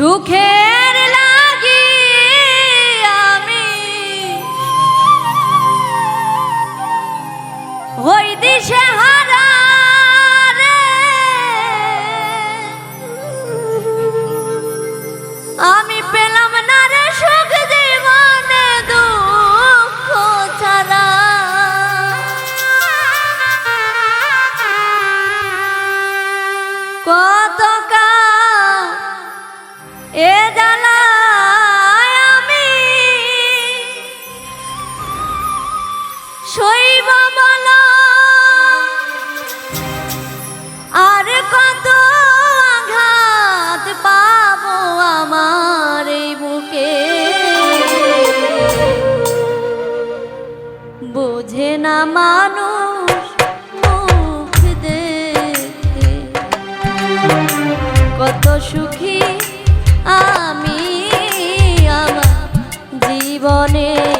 সুখের লাগি আমি। ওই দিশে হা বোঝে না মানুষ মুখ দেখে। কত সুখী আমি আমার জীবনে।